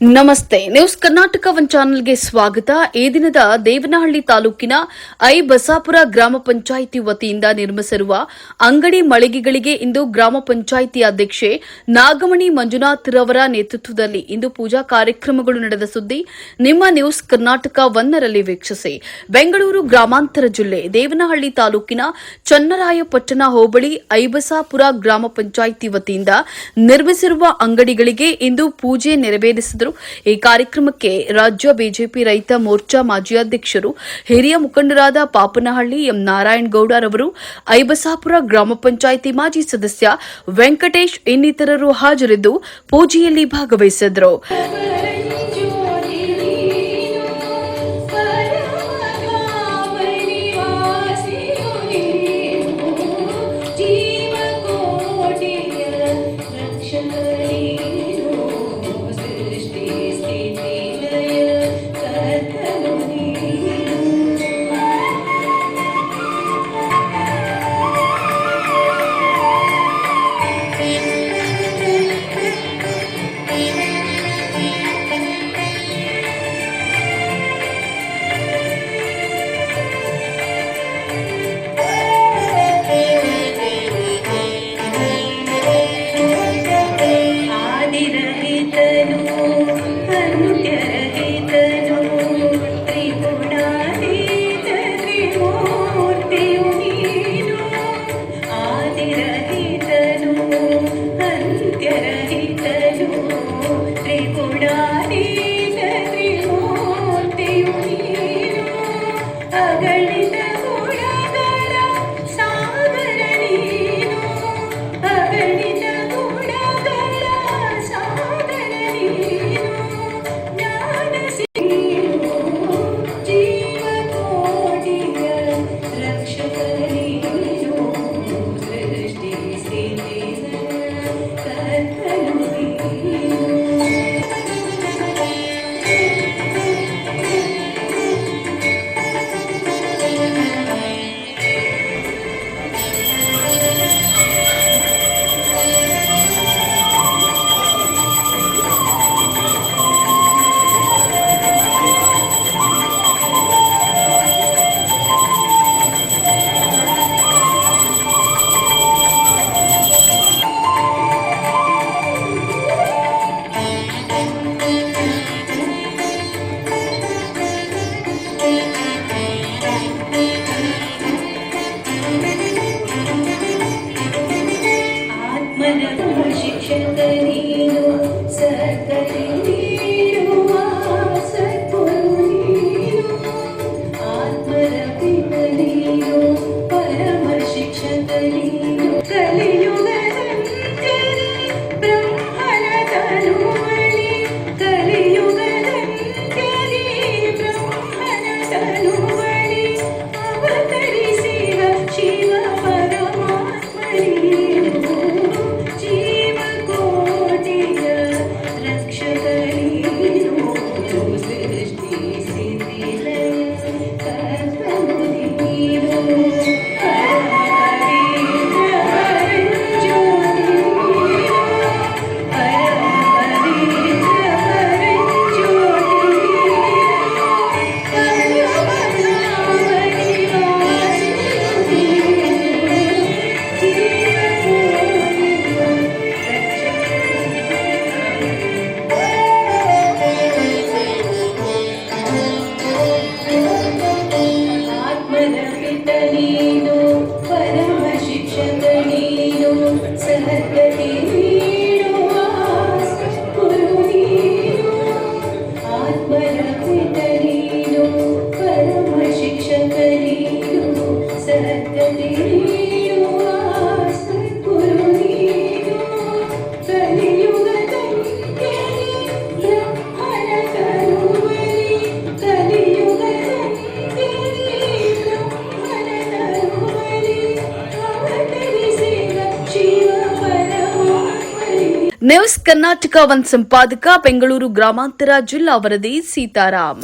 ನಮಸ್ತೆ. News Karnataka one ಚಾನೆಲ್ಗೆ ಸ್ವಾಗತ. ಈ ದಿನದ ದೇವನಹಳ್ಳಿ ತಾಲೂಕಿನ ಐ ಬಸಾಪುರ ಗ್ರಾಮ ಪಂಚಾಯಿತಿ ವತಿಯಿಂದ ನಿರ್ಮಿಸಿರುವ ಅಂಗಡಿ ಮಳಿಗೆಗಳಿಗೆ ಇಂದು ಗ್ರಾಮ ಪಂಚಾಯಿತಿ ಅಧ್ಯಕ್ಷೆ ನಾಗಮಣಿ ಮಂಜುನಾಥ್ ರವರ ನೇತೃತ್ವದಲ್ಲಿ ಇಂದು ಪೂಜಾ ಕಾರ್ಯಕ್ರಮಗಳು ನಡೆದ ಸುದ್ದಿ ನಿಮ್ಮ ನ್ಯೂಸ್ ಕರ್ನಾಟಕ ಒನ್ನರಲ್ಲಿ ವೀಕ್ಷಿಸಿ. ಬೆಂಗಳೂರು ಗ್ರಾಮಾಂತರ ಜಿಲ್ಲೆ ದೇವನಹಳ್ಳಿ ತಾಲೂಕಿನ ಚನ್ನರಾಯಪಟ್ಟಣ ಹೋಬಳಿ ಐಬಸಾಪುರ ಗ್ರಾಮ ಪಂಚಾಯಿತಿ ವತಿಯಿಂದ ನಿರ್ಮಿಸಿರುವ ಅಂಗಡಿಗಳಿಗೆ ಇಂದು ಪೂಜೆ ನೆರವೇರಿಸಿದರು. ಈ ಕಾರ್ಯಕ್ರಮಕ್ಕೆ ರಾಜ್ಯ ಬಿಜೆಪಿ ರೈತ ಮೋರ್ಚಾ ಮಾಜಿ ಅಧ್ಯಕ್ಷರು ಹಿರಿಯ ಮುಖಂಡರಾದ ಪಾಪನಹಳ್ಳಿ ಎಂ ನಾರಾಯಣಗೌಡರವರು, ಐಬಸಾಪುರ ಗ್ರಾಮ ಪಂಚಾಯಿತಿ ಮಾಜಿ ಸದಸ್ಯ ವೆಂಕಟೇಶ್ ಇನ್ನಿತರರು ಹಾಜರಿದ್ದು ಪೂಜೆಯಲ್ಲಿ ಭಾಗವಹಿಸಿದರು Marino. ನ್ಯೂಸ್ ಕರ್ನಾಟಕ ಒನ್ ಸಂಪಾದಕ ಬೆಂಗಳೂರು ಗ್ರಾಮಾಂತರ ಜಿಲ್ಲಾ ವರದಿ ಸೀತಾರಾಮ್